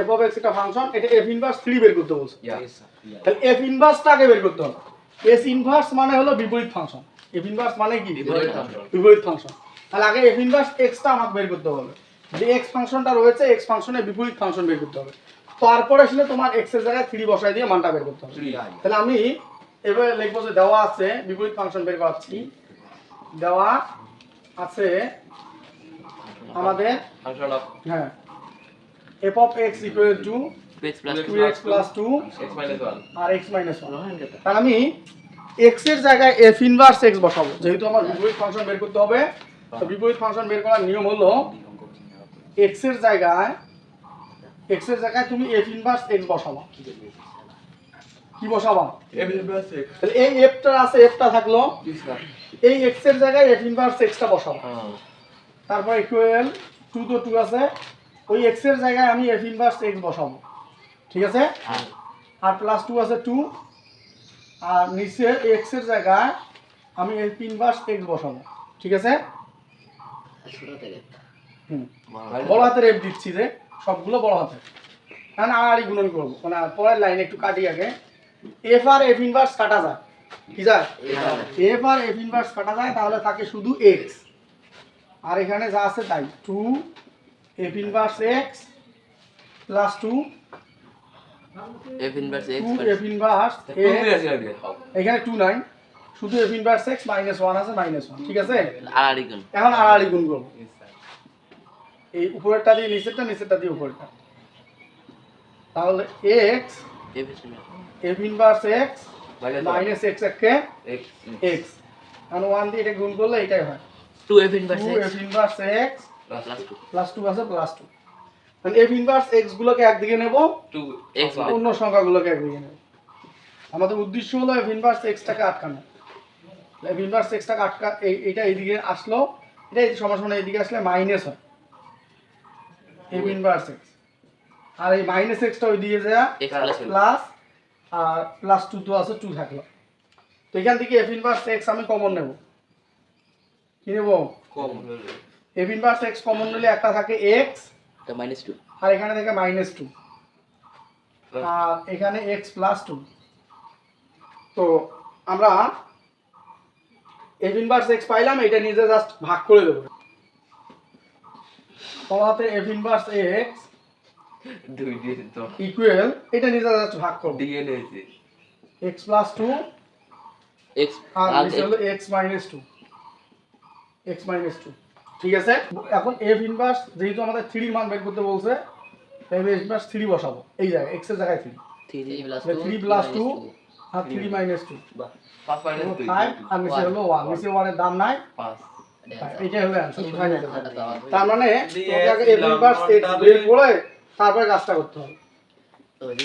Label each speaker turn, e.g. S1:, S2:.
S1: F of x একটা function এটা F inverse three বের করতে বলছে. তাহলে এফ ইনভার্সটা আগে বের করতে হবে? এস ইনভার্স মানে হলো বিপরীত ফাংশন এফ ইনভার্স মানে কি?
S2: বিপরীত
S1: ফাংশন তাহলে আগে এফ ইনভার্স এক্সটা আমাকে বের করতে হবে। যে এক্স ফাংশনটা রয়েছে এক্স ফাংশনের বিপরীত ফাংশন বের করতে হবে। তারপরে আসলে তোমার এক্সের জায়গায় থ্রি বসাই দিয়ে মানটা বের করতে হবে। তাহলে আমি এবারে লিখব যে দেওয়া আছে বিপরীত ফাংশন বের করাচ্ছি। দেওয়া আছে আমাদের হ্যাঁ two
S3: two x plus
S1: two x plus two
S2: x minus one.
S1: আর এক্স মাইনাস ওয়ান তাহলে আমি এক্সের জায়গায় এফ ইনভার্স এক্স বসাবো। যেহেতু আমার বিপরীত ফাংশন বের করতে হবে তো বিপরীত ফাংশন বের করার নিয়ম হলো এক্সের জায়গায় এক্সের জায়গায় তুমি এফ ইনভার্স এক্স বসাবা। কি বসাবা?
S2: F inverse x.
S1: তাহলে এই এফটা আছে এফটা থাকল এই এক্সের জায়গায় এফ ইনভার্স এক্সটা বসাবো। তারপর ইকুয়াল টু তো টু আছে। ওই এক্সের জায়গায় আমি এফ ইনভার্স এক্স বসাবো। ঠিক আছে? আর প্লাস টু আছে টু আর নিচে এক্সের জায়গায় আমি এফ ইনভার্স এক্স বসাবো। ঠিক আছে? হুম। বড় হাতের এফ দিচ্ছি যে সবগুলো বড় হাতের। কারণ আড়াআড়ি গুণন করব। মানে পরের লাইন একটু কাটি আগে। এফ আর এফ ইনভার্স কাটা যায়। কি যায়? এফ আর এফ ইনভার্স কাটা যায় তাহলে থাকে শুধু এক্স আর এখানে যা আছে তাই। Two two
S3: F inverse x
S1: two F inverse
S2: Two
S1: x
S2: আছে আগে।
S1: এখানে টু নাই। শুধু F inverse x minus one আছে মাইনাস ওয়ান ঠিক আছে?
S3: আড়াড়ি গুণ।
S1: এখন আড়াআড়ি গুণ করব। এই উপরেরটা দিয়ে নিচেরটা নিচেরটা দিয়ে উপরেরটা। তাহলে x
S3: F
S1: F inverse x
S2: Minus
S1: x একে
S2: X.
S1: এক্স কারণ ওয়ান দিয়ে এটা গুণ করলে এটাই হয়।
S3: Two F inverse
S1: two
S3: x
S1: F x
S2: Plus
S3: plus two
S1: আছে প্লাস টু মানে এফ ইনভার্স এক্স গুলোকে একদিকে নেব.
S3: X
S2: Plus
S1: অন্য সংখ্যাগুলোকে একদিকে নেব। আমাদের উদ্দেশ্য হলো এফ ইনভার্স এক্সটাকে আটকানো। এফ ইনভার্স এক্সটাকে আটকা এই এটা এইদিকে আসলো এটা এই সমান সমান এইদিকে আসলে মাইনাস হয়। এফ ইনভার্স এক্স আর এই মাইনাস এক্সটা ওইদিকে যায়
S3: প্লাস
S1: আর প্লাস টু তো আছে টু থাকল। তো এখান থেকে এফ ইনভার্স এক্স আমি কমন নেব। কি নেব?
S2: কম।
S1: এফ ইনভার্স এক্স কমন নিলে একটা থাকে এক্স
S3: এটা মাইনাস টু
S1: আর এখানে থেকে মাইনাস টু আর এখানে এক্স প্লাস টু তো আমরা এফ ইনভার্স এক্স পাইলাম এটা নিজে জাস্ট ভাগ করে দেবো। তোমার হাতে এফ ইনভার্স এক্স
S2: দুই দিয়ে তো
S1: ইকুয়াল এটা নিজে জাস্ট ভাগ করব
S2: দিয়ে নিয়েছি।
S1: এক্স প্লাস টু
S3: এক্স
S1: আর x minus two x minus two ঠিক আছে? এখন এফ ইনভার্স যেহেতু আমাদের থ্রি মান বের করতে বলছে এফ ইনভার্স থ্রি বসাবো। এই জায়গায় এক্সের জায়গায় থ্রি
S3: থ্রি
S1: প্লাস টু আর থ্রি মাইনাস টু আর নিচে হলো ওয়ান নিচে ওয়ানের দাম নাই। এটাই হলো।
S3: তার
S1: মানে এফ
S2: দিলাম
S1: ইনভার্স বের করে তারপরে কাজটা করতে হবে।
S3: মানে